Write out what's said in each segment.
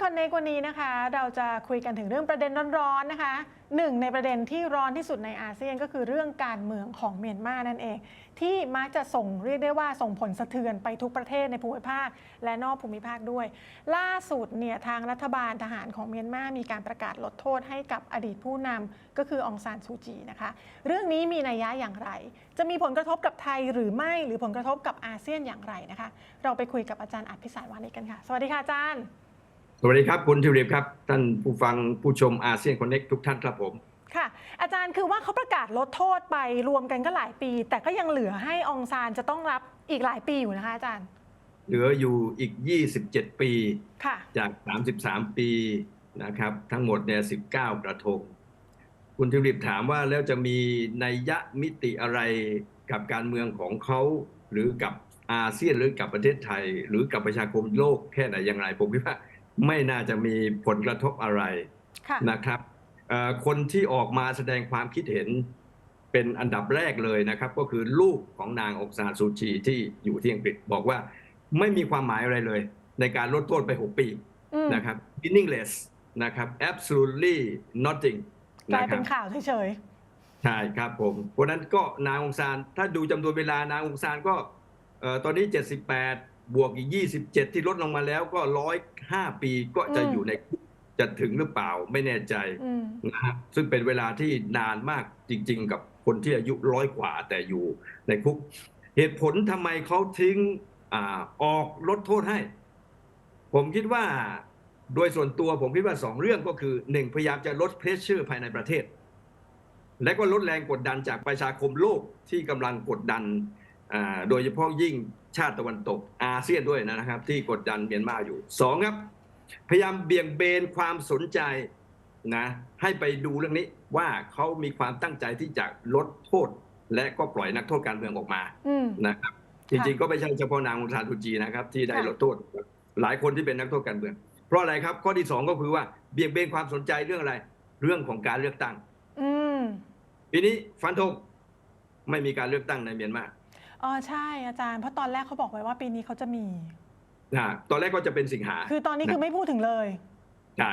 คอนเน t วันนี้นะคะ เราจะคุยกันถึงเรื่องประเด็นร้อนๆนะคะหนึ่งในประเด็นที่ร้อนที่สุดในอาเซียนก็คือเรื่องการเมืองของเมียนมานั่นเอง ที่มักจะส่งเรียกได้ว่าส่งผลสะเทือนไปทุกประเทศในภูมิภาค และนอกภูมิภาคด้วย ล่าสุดเนี่ยทางรัฐบาลทหารของเมียนมามีการประกาศลดโทษให้กับอดีตผู้นำก็คือองซานซูจีนะคะ เรื่องนี้มีนัยยะอย่างไร จะมีผลกระทบกับไทยหรือไม่หรือผลกระทบกับอาเซียนอย่างไรนะคะ เราไปคุยกับอาจารย์อัดพิสารวานิชกันค่ะ สวัสดีค่ะอาจารย์ สวัสดีครับ คุณทิวริปครับ ท่านผู้ฟังผู้ชมอาเซียนคอนเน็กทุกท่านครับผม ค่ะ อาจารย์คือว่าเขาประกาศลดโทษไปรวมกันก็หลายปี แต่ก็ยังเหลือให้องซานจะต้องรับอีกหลายปีอยู่นะคะอาจารย์ เหลืออยู่อีก 27 ปีค่ะจาก 33 ปีนะครับ ทั้งหมดเนี่ย19 กระทง คุณทิวริปถามว่าแล้วจะมีนัยยะมิติอะไรกับการเมืองของเขาหรือกับอาเซียนหรือกับประเทศไทย หรือกับประชาคมโลกแค่ไหนอย่างไรผมคิดว่า ไม่น่าจะมีผลกระทบอะไรค่ะนะครับเอ่อคนที่ออกมาแสดงความคิดเห็นเป็นอันดับแรกเลยนะครับ ก็คือลูกของนางองซานซูจีที่อยู่ที่อังกฤษบอกว่าไม่มีความหมายอะไรเลย ในการลดโทษไป 6 ปีอืมนะครับ meaningless นะครับ absolutely nothing กลายนะคเป็รันบข่าวเฉยใช่ครับผมเพราะฉะนั้นก็นางองซานถ้าดูจำนวนเวลานางองซานก็เอ่อตอนนี้ 78 บวกอีก 27 ที่ลดลงมาแล้วก็105ปีก็จะอยู่ในคุกจะถึงหรือเปล่าไม่แน่ใจๆอืมนะฮะซึ่งเป็นเวลาที่นานมากจริง ๆ กับคนที่อายุร้อยกว่าแต่อยู่ในคุก เหตุผลทำไมเขาทิ้งอาออกลดโทษให้ ผมคิดว่าโดยส่วนตัวผมคิดว่าสองเรื่องก็คือหนึ่งพยายามจะลดเพรสเชอร์ภายในประเทศ และก็ลดแรงกดดันจากประชาคมโลกที่กำลังกดดันอ่าโดยเฉพาะยิ่งชาติตะวันตก อาเซียนด้วยนะครับ ที่กดดันเมียนมาอยู่สองครับ พยายามเบี่ยงเบนความสนใจนะให้ไปดูเรื่องนี้ว่าเขามีความตั้งใจที่จะลดโทษ และก็ปล่อยนักโทษการเมืองออกมาอืมนะครับจริงๆก็ไม่ใช่เฉพาะนางองซานซูจีนะครับ ที่ได้ค่ะลดโทษ หลายคนที่เป็นนักโทษการเมือง เพราะอะไรครับข้อที่สองก็คือว่าเบี่ยงเบนความสนใจเรื่องอะไร เรื่องของการเลือกตั้งอืมปีนี้ฟันธงไม่มีการเลือกตั้งในเมียนมา อ๋อใช่อาจารย์เพราะตอนแรกเขาบอกไว้ว่าปีนี้เขาจะมี นะตอนแรกก็จะเป็นสิงหาคือตอนนี้คือไม่พูดถึงเลยใช่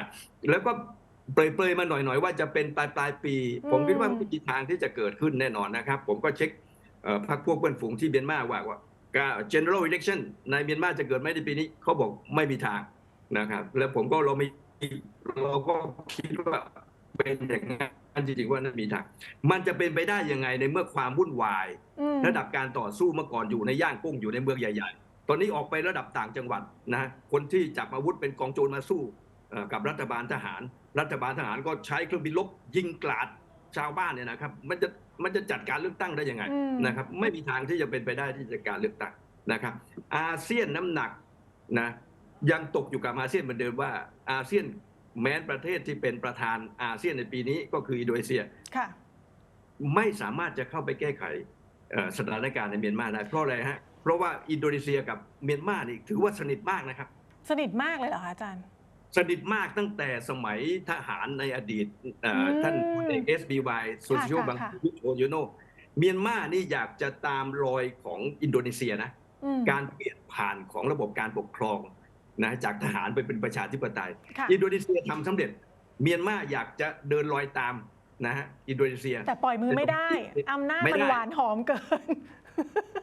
แล้วก็เปรยๆมาหน่อยๆว่าจะเป็นปลายปลายๆปี อืม ผมคิดว่าไม่มีทางที่จะเกิดขึ้นแน่นอนนะครับ ผมก็เช็คเอ่อพรรคพวกเพื่อนฝูงที่เมียนมาว่าว่าการ general election ในเมียนมาจะเกิดไหมในปีนี้เขาบอกไม่มีทางนะครับ แล้วผมก็เราไม่เราก็คิดว่าเป็นอย่างนั้น จริงๆว่านั่นมีทางมันจะเป็นไปได้ยังไงในเมื่อความวุ่นวายอืมระดับการต่อสู้เมื่อก่อนอยู่ในย่างกุ้งอยู่ในเมืองใหญ่ ๆ ตอนนี้ออกไประดับต่างจังหวัดนะคนที่จับอาวุธเป็นกองโจรมาสู้เอ่อกับรัฐบาลทหาร รัฐบาลทหารก็ใช้เครื่องบินลบยิงกราดชาวบ้านเนี่ยนะครับ มันจะมันจะจัดการเลือกตั้งได้ยังไงอืมนะครับ ไม่มีทางที่จะเป็นไปได้ที่จะการเลือกตั้งนะครับ อาเซียนน้ำหนักนะยังตกอยู่กับอาเซียนเหมือนเดิมว่าอาเซียน แม้ประเทศที่เป็นประธานอาเซียนในปีนี้ก็คืออินโดนีเซียค่ะไม่สามารถจะเข้าไปแก้ไขเอ่อสถานการณ์ในเมียนมาได้เพราะอะไรฮะเพราะว่าอินโดนีเซียกับเมียนมานี่ถือว่าสนิทมากนะครับ สนิทมากเลยเหรอคะอาจารย์ สนิทมากตั้งแต่สมัยทหารในอดีตเอ่ออมท่านพลเอกเอสบีวายโซซิโอค่ะบังค่ะคุโอโยโนเมียนมานี่อยากจะตามรอยของอินโดนีเซียนะอืมการเปลี่ยนผ่านของระบบการปกครอง นะจากทหารไปเป็นประชาธิปไตยค่ะอินโดนีเซียทำสำเร็จ เมียนมาอยากจะเดินรอยตามนะฮะอินโดนีเซีย แต่ปล่อยมือไม่ได้อำนาจไม่มันได้หวานหอมเกิน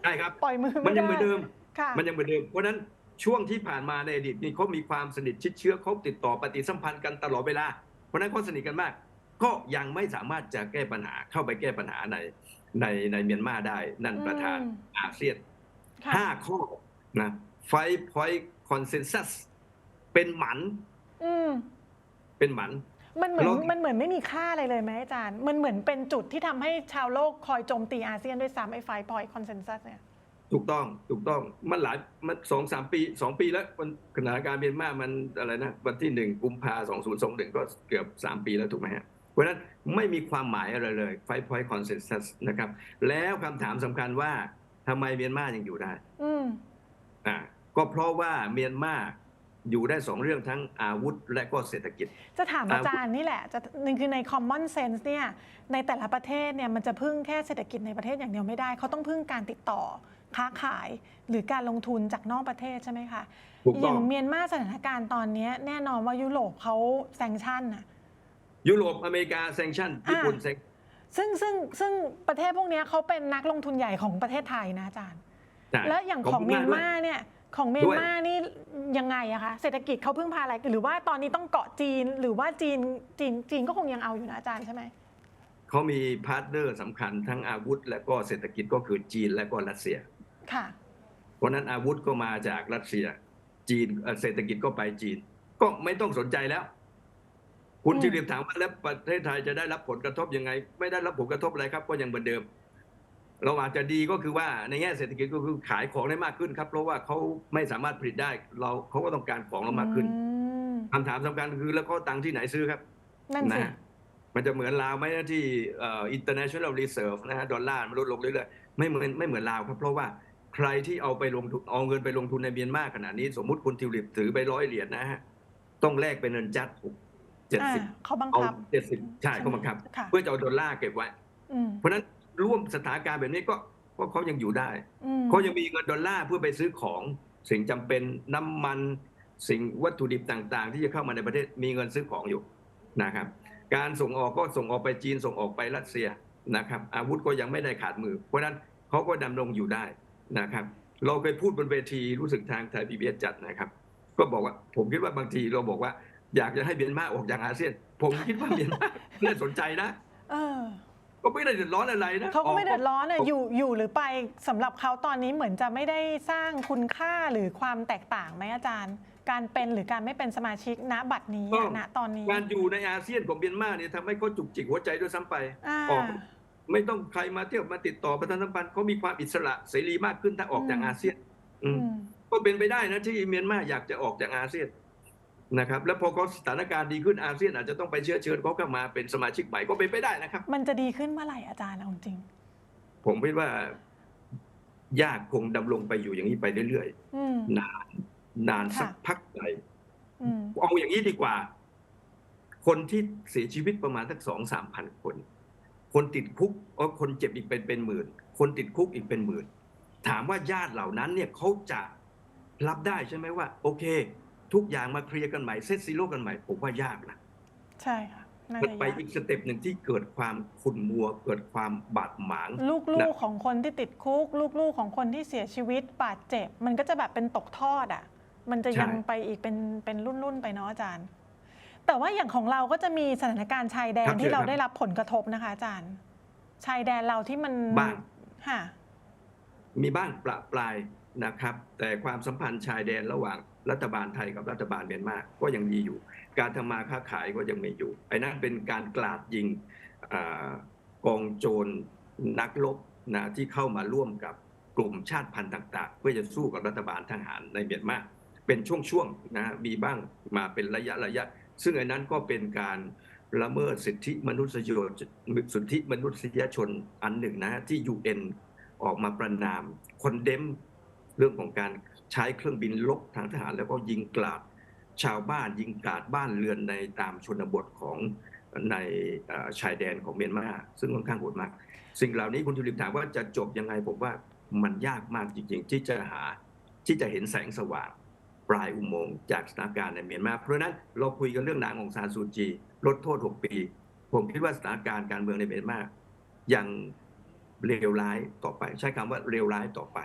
ใช่ครับปล่อยมือมันไม่ยังได้เหมือนเดิมค่ะมันยังเหมือนเดิม เพราะฉะนั้นช่วงที่ผ่านมาในอดีตนี่เขามีความสนิทชิดเชื้อเขาติดต่อปฏิสัมพันธ์กันตลอดเวลา เพราะฉะนั้นเขาสนิทกันมาก ก็ยังไม่สามารถจะแก้ปัญหาเข้าไปแก้ปัญหาในในในเมียนมาได้นั่นประธานอืมอาเซียนค่ะห้าข้อนะ ไฟพอยต์คอนเซนแซสเป็นหมัน อืมเป็นหมัน มันเหมือนแล้วมันเหมือนไม่มีค่าอะไรเลยไหมอาจารย์ มันเหมือนเป็นจุดที่ทำให้ชาวโลกคอยโจมตีอาเซียนด้วยซ้ำไอ้ไฟพอยคอนเซนแซสเนี่ย ถูกต้องถูกต้องมันหลายมันสองสามปีสองปีแล้วมันสถานการณ์เมียนมามันอะไรนะ วันที่หนึ่งกุมภาสองศูนย์สองหนึ่งก็เกือบสามปีแล้วถูกไหมฮะ เพราะฉะนั้นไม่มีความหมายอะไรเลยไฟพอยต์คอนเซนแซสนะครับ แล้วคำถามสำคัญว่าทำไมเมียนมายังอยู่ได้ อืม อ่า ก็เพราะว่าเมียนมาอยู่ได้สองเรื่องทั้งอาวุธและก็เศรษฐกิจ จะถามอาจารย์นี่แหละจะหนึ่งคือใน common sense เนี่ยในแต่ละประเทศเนี่ยมันจะพึ่งแค่เศรษฐกิจในประเทศอย่างเดียวไม่ได้ เขาต้องพึ่งการติดต่อค้าขายหรือการลงทุนจากนอกประเทศใช่ไหมคะถูกอต้อย่างเมียนมาสถานการณ์ตอนเนี้ยแน่นอนว่ายุโรปเขาแซงชั่นน่ะยุโรปอเมริกาแซงชั่นญี่ปุ่นแซงซึ่งซึ่งซึ่งประเทศพวกเนี้ยเขาเป็นนักลงทุนใหญ่ของประเทศไทยนะอาจารย์ใช่แล้วอย่างของเมียนด้วมาเนี่ย ของเมียนมานี่ยังไงอะคะเศรษฐกิจเขาพึ่งพาอะไร หรือว่าตอนนี้ต้องเกาะจีน หรือว่าจีนจีนจีนก็คงยังเอาอยู่นะอาจารย์ใช่ไหม เขามีพาร์ทเนอร์สำคัญทั้งอาวุธ และก็เศรษฐกิจก็คือจีนและก็รัสเซีย ค่ะ เพราะฉะนั้นอาวุธก็มาจากรัสเซีย จีนเอ่อเศรษฐกิจก็ไปจีน ก็ไม่ต้องสนใจแล้ว คุณอืม จิริมถามว่าแล้วประเทศไทยจะได้รับผลกระทบยังไง ไม่ได้รับผลกระทบอะไรครับ ก็ยังเหมือนเดิม เราอาจจะดีก็คือว่าในแง่เศรษฐกิจก็คือขายของได้มากขึ้นครับ เพราะว่าเขาไม่สามารถผลิตได้เราเขาก็ต้องการของเรามากขึ้นอืมคำถามสำคัญคือแล้วเขาตังค์ที่ไหนซื้อครับนั่นสินะฮะมันจะเหมือนลาวไหมนะที่เอ่อ international reserve นะฮะดอลลาร์มันลดลงเรื่อยๆไม่เหมือนไม่เหมือนลาวครับ เพราะว่าใครที่เอาไปลงทุนเอาเงินไปลงทุนในเมียนมาขนาดนี้ สมมุติคุณทิวลิปถือไปร้อยเหรียญนะฮะต้องแลกเป็นเงินจัดเจ็ดอ่าสิบเขาบังเอาคับเจ็ดสิบใช่เขาบังคับค่ะเพื่อจะเอาดอลลาร์เก็บไว้อืมเพราะฉะนั้น ร่วมสถานการณ์แบบนี้ก็ก็เขายังอยู่ได้อืมเขายังมีเงินดอลลาร์เพื่อไปซื้อของสิ่งจำเป็นน้ำมันสิ่งวัตถุดิบต่างๆ ที่จะเข้ามาในประเทศมีเงินซื้อของอยู่นะครับ การส่งออกก็ส่งออกไปจีนส่งออกไปรัสเซียนะครับ อาวุธก็ยังไม่ได้ขาดมือ เพราะฉะนั้นเขาก็ดำรงอยู่ได้นะครับ เราเคยพูดบนเวทีรู้สึกทางไทยพีบีจัดนะครับ ก็บอกว่าผมคิดว่าบางทีเราบอกว่า อยากจะให้เมียนมาออกจากอาเซียน ผมคิดว่าเมียนมาไม่ได้สนใจนะเออ ก็ไม่ได้เดือดร้อนอะไรนะเขาก็ไม่เดือดร้อนอะออกอยู่อยู่หรือไปสำหรับเขาตอนนี้เหมือนจะไม่ได้สร้างคุณค่าหรือความแตกต่างไหมอาจารย์ การเป็นหรือการไม่เป็นสมาชิกณบัดนี้อะณตอนนี้ การอยู่ในอาเซียนของเมียนมาเนี่ยทำให้เขาจุกจิกหัวใจด้วยซ้ำไปอ่าออกไม่ต้องใครมาเที่ยวมาติดต่อประชาสัมพันธ์เขามีความอิสระเสรีมากขึ้นถ้าออกจากอืมอาเซียนอืมอืมก็เป็นไปได้นะที่เมียนมาอยากจะออกจากอาเซียน นะครับแล้วพอเขาสถานการณ์ดีขึ้นอาเซียนอาจจะต้องไปเชื้อเชิญเขาเข้ามาเป็นสมาชิกใหม่ก็เป็นไปได้นะครับ มันจะดีขึ้นเมื่อไหร่อาจารย์เอาจริง ผมคิดว่ายากคงดำรงไปอยู่อย่างนี้ไปเรื่อยอืมๆนานนานสักค่ะพักใหญ่อืมเอาอย่างนี้ดีกว่า คนที่เสียชีวิตประมาณสักสองสามพันคน คนติดคุกเออคนเจ็บอีกเป็นเป็นหมื่น คนติดคุกอีกเป็นหมื่น ถามว่าญาติเหล่านั้นเนี่ยเขาจะรับได้ใช่ไหมว่า โอเค ทุกอย่างมาเคลียร์กันใหม่เซตซีโร่กันใหม่ผมว่ายากนะใช่ค่ะน่ามันจะไปยากอีกสเต็ปหนึ่งที่เกิดความขุ่นมัว เกิดความบาดหมาง ลูกๆของคนที่ติดคุก ลูกๆของคนที่เสียชีวิตบาดเจ็บ มันก็จะแบบเป็นตกทอดอะ มันจะยังใช่ไปอีกเป็นเป็นรุ่นๆไปเนาะอาจารย์ แต่ว่าอย่างของเราก็จะมีสถานการณ์ชายแดครันบที่เราเชิญครับได้รับผลกระทบนะคะอาจารย์ ชายแดนเราที่มันบ้างค่ะ มีบ้างประปรายนะครับ แต่ความสัมพันธ์ชายแดนระหว่างรัฐบาลไทยกับรัฐบาลเมียนมาก็ยังดีอยู่ การทำมาค้าขายก็ยังมีอยู่ไอ้นั่นเป็นการกลาดยิงอกองโจรนักรบนะที่เข้ามาร่วมกับกลุ่มชาติพันธุ์ต่าง ๆ เพื่อจะสู้กับรัฐบาลทหารในเมียนมาเป็นช่วงๆนะมีบ้างมาเป็นระยะระยะ ซึ่งไอ้นั้นก็เป็นการละเมิดสิทธิมนุษยชนสิทธิมนุษยชนอันหนึ่งนะที่ UN ออกมาประนาม คนเดมเรื่องของการใช้เครื่องบินลบทางทหาร แล้วก็ยิงกราดชาวบ้านยิงกราดบ้านเรือนในตามชนบทของในชายแดนของเมียนมาซึ่งค่อนข้างโหดมาก สิ่งเหล่านี้คุณจุลิมถามว่าจะจบยังไงผมว่ามันยากมากจริงๆ ที่จะหาที่จะเห็นแสงสว่างปลายอุโมงค์จากสถานการณ์ในเมียนมาเพราะนั้นเราคุยกันเรื่องนางองซานซูจีลดโทษ 6 ปี ผมคิดว่าสถานการณ์การเมืองในเมียนมายัง เลวร้ายต่อไป ใช้คำว่าเลวร้ายต่อไป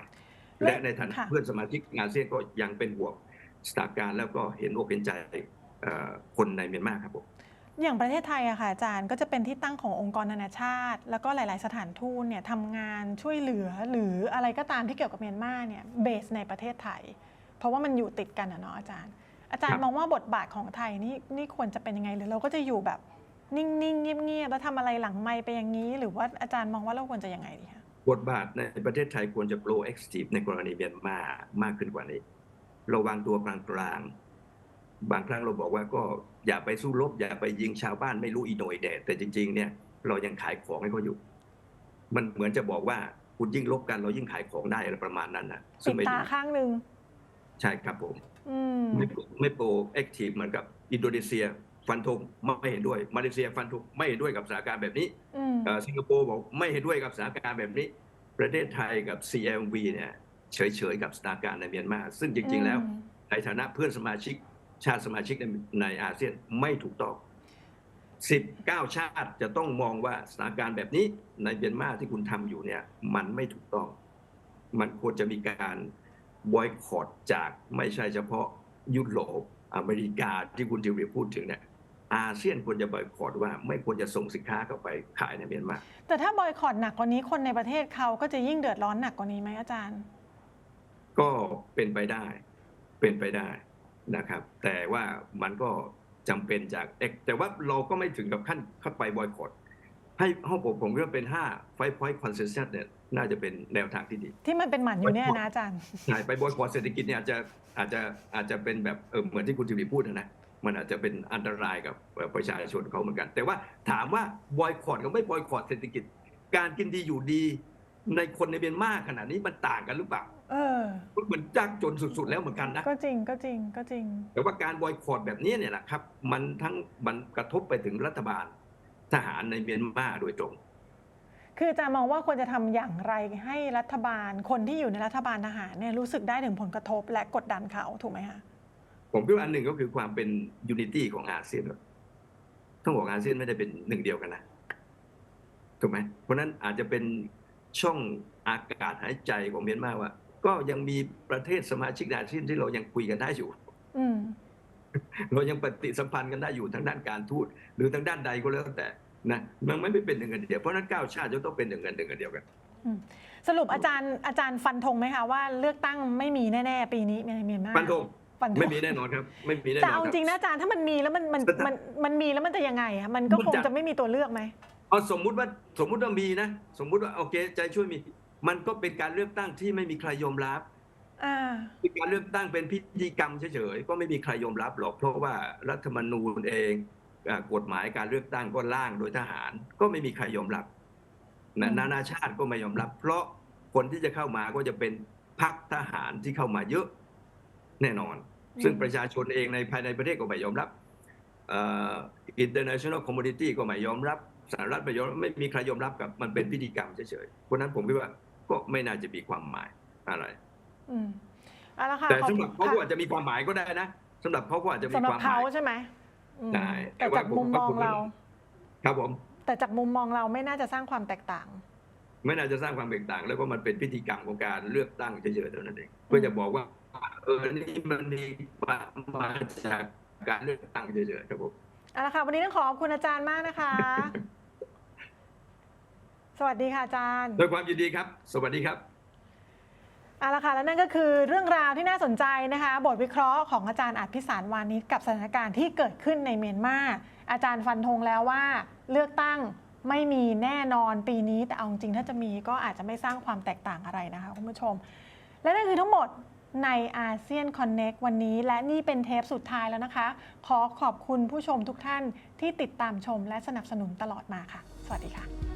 และในฐานะค่ะเพื่อนสมาชิกอาเซียนก็ยังเป็นห่วงสถานการณ์แล้วก็เห็นอกเห็นใจเอ่อคนในเมียนมาครับผมอย่างประเทศไทยอะค่ะอาจารย์ก็จะเป็นที่ตั้งขององค์กรนานาชาติ แล้วก็หลาย ๆ สถานทูตเนี่ยทำงานช่วยเหลือหรืออะไรก็ตามที่เกี่ยวกับเมียนมาเนี่ยเบสในประเทศไทย เพราะว่ามันอยู่ติดกันอะเนาะอาจารย์ อาจารครัย์บมองว่าบทบาทของไทยนี่นี่ควรจะเป็นยังไงหรือเราก็จะอยู่แบบ นิ่งๆ เงียบๆ แล้วทำอะไรหลังไมค์ไปอย่างนี้ หรือว่าอาจารย์มองว่าเราควรจะยังไงดีคะบทบาทในประเทศไทยควรจะโปรเอ็กซ์ทีฟในกรณีเมียนมามากขึ้นกว่านี้เราวางตัวกลางๆ บางครั้งเราบอกว่าก็อย่าไปสู้รบ อย่าไปยิงชาวบ้านไม่รู้อีโหนยแดดแต่จริง ๆ เนี่ย เรายังขายของให้เขาอยู่ มันเหมือนจะบอกว่าคุณยิ่งลบกันเรายิ่งขายของได้อะไรประมาณนั้นนะซึ่ปิงดไม่ตาดีข้างหนึ่งใช่ครับผมอืมไม่ไม่โปรเอ็กทีฟเหมือนกับอินโดนีเซีย ฟันธงไม่เห็นด้วย มาเลเซียฟันธงไม่เห็นด้วยกับสถานการณ์แบบนี้อืมเอ่อสิงคโปร์บอกไม่เห็นด้วยกับสถานการณ์แบบนี้ ประเทศไทยกับ CMV เนี่ยเฉยๆกับสถานการณ์ในเมียนมา ซึ่งจริง ๆ แล้วอืมในฐานะเพื่อนสมาชิกชาติสมาชิกในในอาเซียนไม่ถูกต้อง 19 ชาติจะต้องมองว่าสถานการณ์แบบนี้ในเมียนมาที่คุณทำอยู่เนี่ย มันไม่ถูกต้อง มันควรจะมีการบอยคอรจากไม่ใช่เฉพาะยุโรปอเมริกาที่คุณจิวเรียพูดถึงเนี่ย อาเซียนควรจะบอยคอรว่าไม่ควรจะส่งสินค้าเข้าไปขายในเมียนมา แต่ถ้าบอยคอรหนักกว่านี้คนในประเทศเขาก็จะยิ่งเดือดร้อนหนักกว่านี้ไหมอาจารย์ ก็เป็นไปได้ เป็นไปได้นะครับ แต่ว่ามันก็จำเป็นจากเอกแต่ว่าเราก็ไม่ถึงกับขั้นเข้าไปบอยคอรให้ห้องผมผมคิดว่าเป็น5 five point consensus เนี่ยน่าจะเป็นแนวทางที่ดี ที่มันเป็นหมันอยู่เนี่ยนะอาจารย์ใช่ไปบอยคอรเศรษฐกิจเนี่ยอาจจะอาจจะอาจจะเป็นแบบเออเหมือนที่คุณจิวีพูดนะนะ มันอาจจะเป็นอันตรายกับเอ่อประชาชนเขาเหมือนกัน แต่ว่าถามว่าบอยคอรกับไม่บอยคอรเศรษฐกิจ การกินดีอยู่ดีในคนในเมียนมาขนาดนี้มันต่างกันหรือเปล่าเออเหมือนยากจนสุดๆแล้วเหมือนกันนะ ก็จริงก็จริงก็จริง แต่ว่าการบอยคอรแบบนี้เนี่ยแหละครับ มันทั้งมันกระทบไปถึงรัฐบาลทหารในเมียนมาโดยตรง คืออาจารย์มองว่าควรจะทำอย่างไรให้รัฐบาลคนที่อยู่ในรัฐบาลทหารเนี่ยรู้สึกได้ถึงผลกระทบและกดดันเขาถูกไหมคะ ผมคิดว่าอันหนึ่งก็คือความเป็นยูนิตี้ของอาเซียนครับต้องบอกอาเซียนไม่ได้เป็นหนึ่งเดียวกันนะถูกไหมเพราะฉะนั้นอาจจะเป็นช่องอากาศหายใจของเมียนมาว่า ก็ยังมีประเทศสมาชิกอาเซียนที่เรายังคุยกันได้อยู่อืมเรายังปฏิสัมพันธ์กันได้อยู่ทางด้านการทูตหรือทางด้านใดก็แล้วแต่นะมันไม่เป็นหนึ่งอันเดียวเพราะฉะนั้นเก้าชาติจะต้องเป็นหนึ่งอันหนึ่งอันเดียวกันสรุปอาจารย์อาจารย์ฟันธงไหมคะว่าเลือกตั้งไม่มีแน่ ๆ ปีนี้ในเมียนมาฟันธง ฟันธงไม่มีแน่นอนครับ ไม่มีแน่นอนแต่เอาคจรับริงนะอาจารย์ถ้ามันมีแล้วมันมันแต่ถ้ามันมันมีแล้วมันจะยังไงอะมันก็มันคงจะจะไม่มีตัวเลือกไหมเอาสมมุติว่าสมมุติว่ามีนะ สมมุติว่าโอเคใจช่วยมี มันก็เป็นการเลือกตั้งที่ไม่มีใครยอมรับอ่าเป็นการเลือกตั้งเป็นพิธีกรรมเฉยๆก็ไม่มีใครยอมรับหรอกเพราะว่ารัฐธรรมนูญเองอ่ากฎหมายการเลือกตั้งก็ร่างโดยทหาร ก็ไม่มีใครยอมรับนะอืมนานาชาติก็ไม่ยอมรับ เพราะคนที่จะเข้ามาก็จะเป็นพรรคทหารที่เข้ามาเยอะ แน่นอน ซึ่งประชาชนเองในภายในประเทศก็ไม่ยอมรับเอ่อ international community ก็ไม่ยอมรับสหรัฐไม่ยอมรับไม่มีใครยอมรับกับมันเป็นพิธีกรรมเฉยๆเพราะฉะนั้นผมคิดว่าก็ไม่น่าจะมีความหมายอะไรอืมเอาละค่ะแต่ขอบสำหคุรัณบเขาก็อาจจะมีความหมายก็ได้นะสำหรับเขาก็อาจจะมีสำหรับความหเขามายใช่ไหมอืมใช่แต่จากแต่ว่าผมมุมมองผมเรา ครับผม แต่จากมุมมองเราไม่น่าจะสร้างความแตกต่าง ไม่น่าจะสร้างความแตกต่าง แล้วก็มันเป็นพิธีกรรมของการเลือกตั้งเฉยๆเท่านั้นเองเพื่อจะบอกว่าเออนี่มันมีมามาจากการเลือกตั้งเฉยๆครับผมเอาละค่ะวันนี้ต้องขอบคุณอาจารย์มากนะคะ สวัสดีค่ะอาจารย์ ด้วยความยินดีครับ สวัสดีครับเอาละค่ะและนั่นก็คือเรื่องราวที่น่าสนใจนะคะ บทวิเคราะห์ของอาจารย์อาจพิสารวานิชกับสถานการณ์ที่เกิดขึ้นในเมียนมาอาจารย์ฟันธงแล้วว่า เลือกตั้งไม่มีแน่นอนปีนี้แต่เอาจริงๆถ้าจะมีก็อาจจะไม่สร้างความแตกต่างอะไรนะคะคุณผู้ชม และนั่นคือทั้งหมด ในอาเซียนคอนเน็กวันนี้ และนี่เป็นเทปสุดท้ายแล้วนะคะ ขอขอบคุณผู้ชมทุกท่านที่ติดตามชมและสนับสนุนตลอดมาค่ะ สวัสดีค่ะ